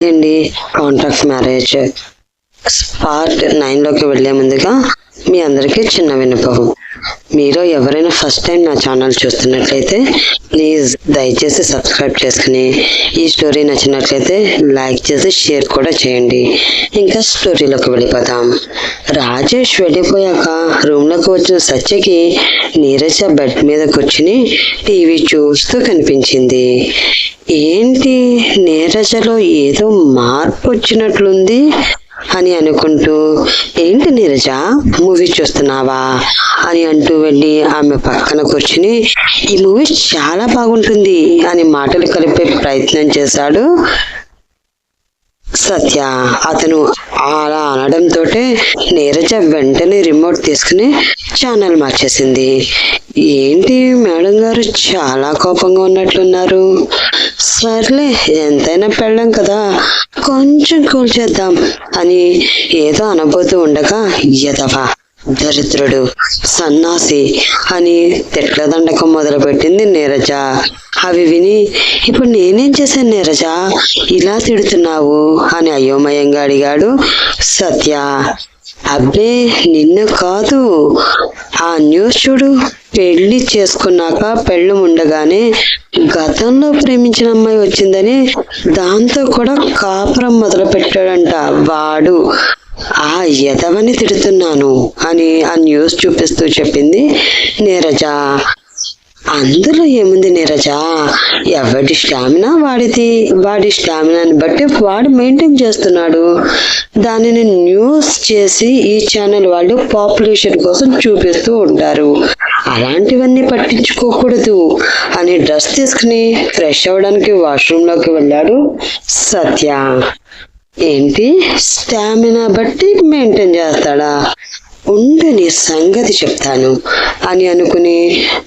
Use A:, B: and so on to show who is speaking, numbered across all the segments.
A: అండి contract marriage part నైన్లోకి వెళ్ళే ముందుగా మీ అందరికీ చిన్న విన్నపం. మీరు ఎవరైనా ఫస్ట్ టైం నా ఛానల్ చూస్తున్నట్లయితే ప్లీజ్ దయచేసి సబ్స్క్రైబ్ చేసుకుని ఈ స్టోరీ నచ్చినట్లయితే లైక్ చేసి షేర్ కూడా చేయండి. ఇంకా స్టోరీలోకి వెళ్ళిపోతాం రాజేష్ వెళ్ళిపోయాక రూమ్లోకి వచ్చిన సత్యకి నీరజ బెడ్ మీద కూర్చుని టీవీ చూస్తూ కనిపించింది. ఏంటి? నీరజలో ఏదో మార్పు వచ్చినట్లుంది? అని అనుకుంటూ ఏంటి నీరజ? మూవీ చూస్తున్నావా? అని అంటూ వెళ్ళి ఆమె పక్కన కూర్చుని ఈ మూవీ చాలా బాగుంటుంది అని మాటలు కలిపే ప్రయత్నం చేశాడు సత్య. అతను అలా అనడంతో నీరజ వెంటనే రిమోట్ తీసుకుని ఛానల్ మార్చేసింది. ఏంటి మేడం గారు చాలా కోపంగా ఉన్నట్లున్నారు? సర్లే ఎంతైనా పెళ్ళాం కదా. కొంచెం కూల్ చేద్దాం. అని ఏదో అనబోతూ ఉండగా ఎదవా దరిద్రుడు సన్నాసి అని తిట్ల దండకం మొదలుపెట్టింది నీరజ. అవి విని ఇప్పుడు నేనేం చేశాను నీరజ? ఇలా తిడుతున్నావు? అని అయోమయంగా అడిగాడు సత్య. అబ్బే నిన్ను కాదు. ఆ న్యూస్ చూడు. పెళ్ళి చేసుకున్నాక పెళ్ళి ఉండగానే గతంలో ప్రేమించిన అమ్మాయి వచ్చిందని దాంతో కూడా కాపురం మొదలు పెట్టాడంట వాడు. ఆ ఎదవని తిడుతున్నాను అని ఆ న్యూస్ చూపిస్తూ చెప్పింది నీరజ. అందులో ఏముంది నీరజ? ఎవడి స్టామినా వాడిది? వాడి స్టామినాని బట్టి వాడు మెయింటైన్ చేస్తున్నాడు. దానిని న్యూస్ చేసి ఈ ఛానల్ వాళ్ళు పాపులేషన్ కోసం చూపిస్తూ ఉంటారు. అలాంటివన్నీ పట్టించుకోకూడదు అని డ్రెస్ తీసుకుని ఫ్రెష్ అవ్వడానికి వాష్రూమ్లోకి వెళ్ళాడు సత్య. ఏంటి? స్టామినా బట్టి మెయింటైన్ చేస్తాడా? ఉండని సంగతి చెప్తాను అని అనుకుని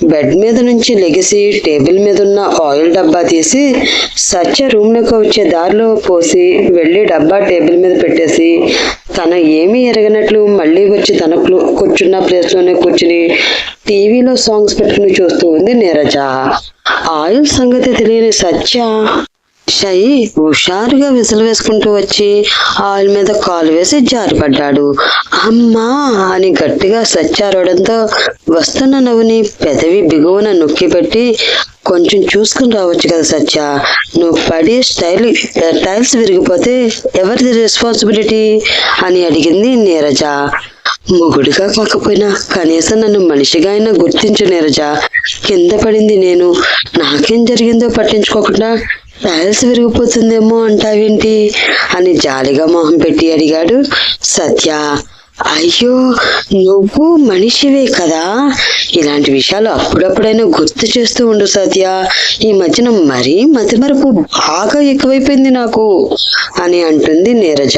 A: బెడ్ మీద నుంచి లెగిసి టేబుల్ మీద ఉన్న ఆయిల్ డబ్బా తీసి సత్య రూమ్లోకి వచ్చే దారిలో పోసి వెళ్ళి డబ్బా టేబుల్ మీద పెట్టేసి తన ఏమీ ఎరగనట్లు మళ్ళీ వచ్చి తన క్లు- కూర్చున్న ప్లేస్లోనే కూర్చుని టీవీలో సాంగ్స్ పెట్టుకుని చూస్తూ ఉంది నీరజ. ఆయుల్ సంగతి తెలియని సత్య. షై హుషారుగా విసులు వేసుకుంటూ వచ్చి ఆయిల్ మీద కాలు వేసి జారిపడ్డాడు. అమ్మా! అని గట్టిగా సచ్చారవడంతో వస్తున్న నవ్వుని పెదవి బిగువన నొక్కి పెట్టి కొంచెం చూసుకుని రావచ్చు కదా సత్య నువ్వు పడి స్టైల్ టైల్స్ విరిగిపోతే ఎవరిది రెస్పాన్సిబిలిటీ అని అడిగింది నీరజ. మొగుడిగా కాకపోయినా కనీసం నన్ను మనిషిగా అయినా గుర్తించు నీరజ. కింద పడింది నేను. నాకేం జరిగిందో పట్టించుకోకుండా టైల్స్ విరిగిపోతుందేమో అంటావేంటి? అని జాలిగా మొహం పెట్టి అడిగాడు సత్య. అయ్యో నువ్వు మనిషివే కదా? ఇలాంటి విషయాలు అప్పుడప్పుడైనా గుర్తు చేస్తూ ఉండు సత్య. ఈ మధ్యన మరీ మతిమరుపు బాగా ఎక్కువైపోయింది నాకు అని అంటుంది నీరజ.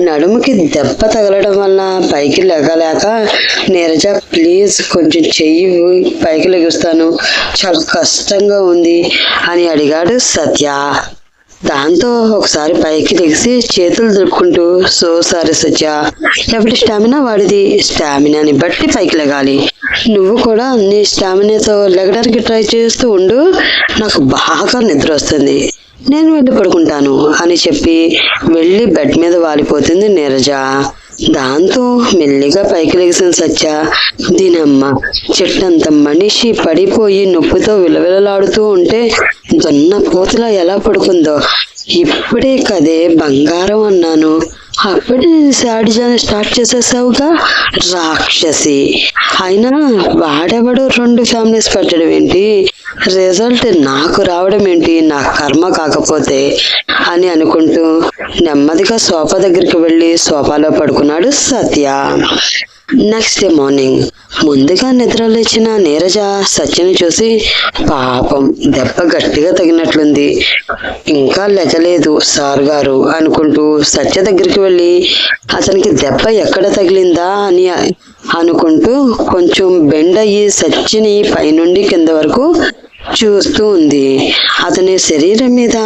A: నడుముకి దెబ్బ తగలడం వల్ల పైకి లెగలేక నీరజ ప్లీజ్ కొంచెం చెయ్యి పైకి లెగుస్తాను. చాలా కష్టంగా ఉంది అని అడిగాడు సత్య. దాంతో ఒకసారి పైకి లెగిసి చేతులు దులుపుకుంటూ సో సారీ సత్య ఎవరి స్టామినా వాడిది? స్టామినాని బట్టి పైకి లెగాలి. నువ్వు కూడా నీ స్టామినాతో లెగడానికి ట్రై చేస్తూ ఉండు. నాకు బాగా నిద్ర వస్తుంది. నేను వెళ్ళి పడుకుంటాను అని చెప్పి వెళ్ళి బెడ్ మీద వాలిపోతుంది నీరజ. దాంతో మెల్లిగా పైకి లెగిసిన సత్య. దీనమ్మ చెట్టంత మనిషి పడిపోయి నొప్పితో విలవిలలాడుతూ ఉంటే దొన్న పోతలా ఎలా పడుకుందో. ఇప్పుడే కదే బంగారం అన్నాను. అప్పటి శాడిజాన్ని స్టార్ట్ చేసేసావుగా? రాక్షసి. అయినా వాడెవడో రెండు ఫ్యామిలీస్ పెట్టడం ఏంటి? రిజల్ట్ నాకు రావడం ఏంటి? నా కర్మ కాకపోతే అని అనుకుంటూ నెమ్మదిగా సోఫా దగ్గరికి వెళ్ళి సోఫాలో పడుకున్నాడు సత్య. నెక్స్ట్ డే మార్నింగ్ ముందుగా నిద్ర లేచిన నీరజ సత్యని చూసి పాపం దెబ్బ గట్టిగా తగినట్లుంది. ఇంకా లెగలేదు సార్ గారు అనుకుంటూ సత్య దగ్గరికి వెళ్ళి అతనికి దెబ్బ ఎక్కడ తగిలిందా? అని అనుకుంటూ కొంచెం బెండ్ అయ్యి సత్యని పైనుండి కింద వరకు చూస్తూ ఉంది. అతని శరీరం మీద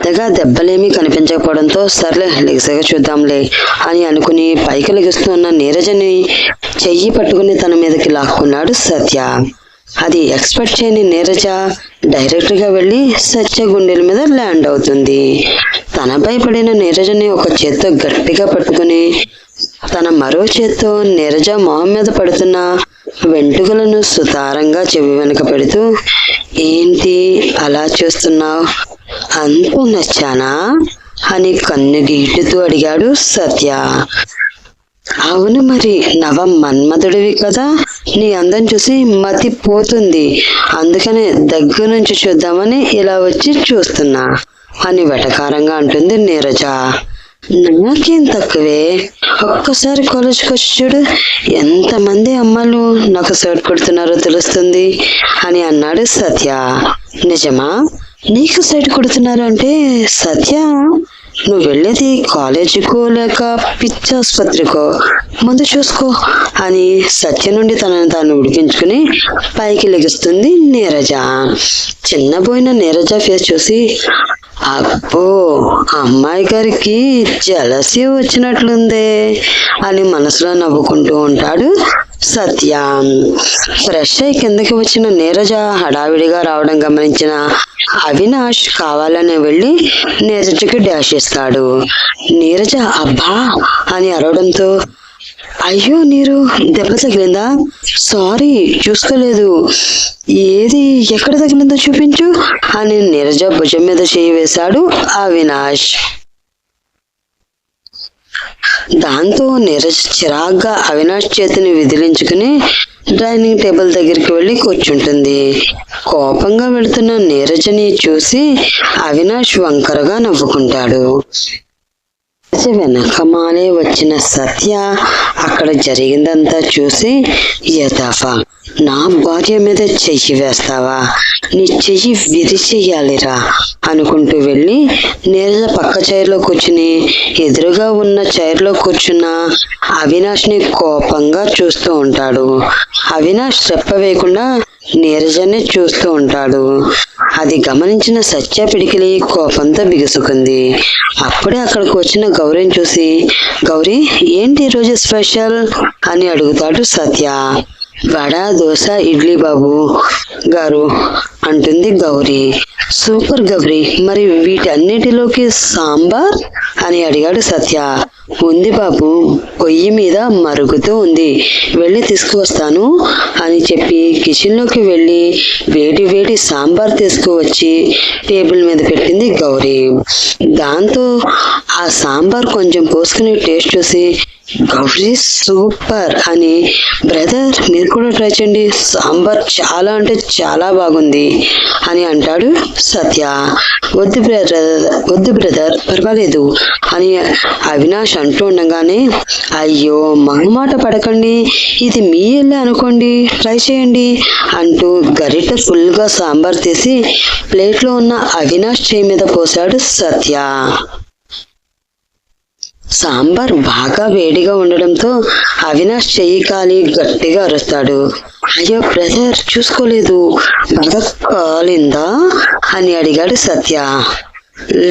A: పెద్దగా దెబ్బలేమీ కనిపించకపోవడంతో సర్లే లెగసగా చూద్దాంలే అని అనుకుని పైకి లెగుస్తున్న నీరజని చెయ్యి పట్టుకుని తన మీదకి లాక్కున్నాడు సత్య. అది ఎక్స్పెక్ట్ చేయని నీరజ డైరెక్ట్గా వెళ్ళి సత్య గుండెల మీద ల్యాండ్ అవుతుంది. తనపై పడిన నీరజని ఒక చేత్తో గట్టిగా పట్టుకుని తన మరో చేత్తో నీరజ మొహం మీద పడుతున్న వెంట్రుకలను సుతారంగా చెవి వెనక పెడుతూ ఏంటి అలా చూస్తున్నావు? అంత నచ్చానా? అని కన్ను గీటుతూ అడిగాడు సత్య. అవును మరి నవ మన్మధుడివి కదా. నీ అందం చూసి మతి పోతుంది అందుకనే దగ్గర నుంచి చూద్దామని ఇలా వచ్చి చూస్తున్నా అని వెటకారంగా అంటుంది నీరజ. నాకేం తక్కువే? ఒక్కసారి కాలేజ్కి వచ్చి చూడు ఎంతమంది అమ్మాయిలు నాకు సర్ట్ కొడుతున్నారో తెలుస్తుంది అని అన్నాడు సత్య. నిజమా? నీకు సైడ్ కొడుతున్నారు అంటే సత్య నువ్వు వెళ్ళేది కాలేజీకో లేక పిచ్చాసుపత్రికో ముందు చూసుకో అని సత్య నుండి తనను తాను ఉడికించుకుని పైకి లెగుస్తుంది నీరజ. చిన్నపోయిన నీరజ ఫేస్ చూసి అబ్బో అమ్మాయి గారికి జలసి వచ్చినట్లుందే అని మనసులో నవ్వుకుంటూ ఉంటాడు సత్య ఫ్రెష్ అయి కిందకి వచ్చిన నీరజ హడావిడిగా రావడం గమనించిన అవినాష్ కావాలని వెళ్ళి నీరజకి డాష్ ఇస్తాడు. నీరజ అబ్బా! అని అరవడంతో అయ్యో నీరు దెబ్బ తగిలిందా? సారీ చూసుకోలేదు ఏది ఎక్కడ తగిలిందో చూపించు అని నీరజ భుజం మీద చేయి వేశాడు అవినాష్. దాంతో నీరజ్ చిరాగ్గా అవినాష్ చేతిని విదిలించుకుని డైనింగ్ టేబుల్ దగ్గరికి వెళ్ళి కూర్చుంటుంది. కోపంగా వెళుతున్న నీరజని చూసి అవినాష్ వంకరగా నవ్వుకుంటాడు. నీరజ వెనకమాలే వచ్చిన సత్య అక్కడ జరిగిందంతా చూసి యథాఫా నా భార్య మీద చెయ్యి వేస్తావా? నీ చెయ్యి విరిచేయాలిరా అనుకుంటూ వెళ్ళి నీరజ పక్క చైర్లో కూర్చుని ఎదురుగా ఉన్న చైర్లో కూర్చున్న అవినాష్ని కోపంగా చూస్తూ ఉంటాడు. అవినాష్ చెప్ప వేయకుండా నీరజనే చూస్తూ ఉంటాడు. అది గమనించిన సత్య పిడికిలి కోపంతో బిగుసుకుంది. అప్పుడే అక్కడికి వచ్చిన గౌరీని చూసి గౌరీ ఏంటి ఈరోజు స్పెషల్? అని అడుగుతాడు సత్య. వడ దోశ ఇడ్లీ బాబు గారు అంటుంది గౌరీ. సూపర్ గౌరీ. మరి వీటన్నిటిలోకి సాంబార్ అని అడిగాడు సత్య. ఉంది బాబు పొయ్యి మీద మరుగుతూ ఉంది. వెళ్ళి తీసుకువస్తాను అని చెప్పి కిచెన్లోకి వెళ్ళి వేడి వేడి సాంబార్ తీసుకువచ్చి టేబుల్ మీద పెట్టింది గౌరీ. దాంతో ఆ సాంబార్ కొంచెం పోసుకుని టేస్ట్ చూసి గౌరీ సూపర్. అని బ్రదర్ మీరు కూడా ట్రై చేయండి. సాంబార్ చాలా అంటే చాలా బాగుంది అని అంటాడు సత్య. వద్దు బ్రదర్ వద్దు బ్రదర్ పర్వాలేదు అని అవినాష్ అంటూ ఉండగానే అయ్యో మాట పడకండి. ఇది మీ ఇల్లే అనుకోండి. ట్రై చేయండి అంటూ గరిట ఫుల్గా సాంబార్ తీసి ప్లేట్లో ఉన్న అవినాష్ చేయి మీద పోశాడు సత్య. సాంబార్ బాగా వేడిగా ఉండడంతో అవినాష్ చెయ్యి కాలి గట్టిగా అరుస్తాడు. అయ్యో బ్రదర్ చూసుకోలేదు. బాగా కాలిందా? అని అడిగాడు సత్య.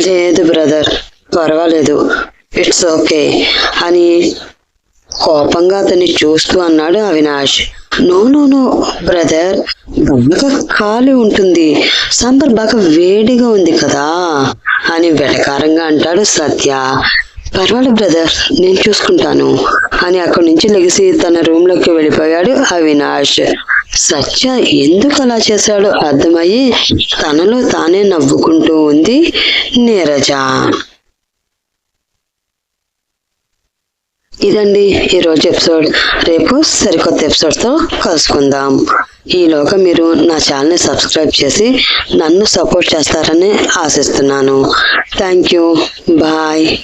A: లేదు బ్రదర్ పర్వాలేదు. ఇట్స్ ఓకే అని కోపంగా అతన్ని చూస్తూ అన్నాడు Avinash. No no no brother బాగా ఖాళీ ఉంటుంది. సాంబార్ బాగా వేడిగా ఉంది కదా అని వెటకారంగా అంటాడు సత్య. పర్వాలేదు బ్రదర్. నేను చూసుకుంటాను. అని అక్కడి నుంచి లెగిసి తన రూమ్లోకి వెళ్ళిపోయాడు అవినాష్. సత్య ఎందుకు అలా చేశాడో అర్థమయ్యి తనలో తానే నవ్వుకుంటూ ఉంది నీరజ. ఇదండి ఈరోజు ఎపిసోడ్. రేపు సరికొత్త ఎపిసోడ్తో కలుసుకుందాం. ఈలోగా మీరు నా ఛానల్ని సబ్స్క్రైబ్ చేసి నన్ను సపోర్ట్ చేస్తారని ఆశిస్తున్నాను. Thank you. బాయ్.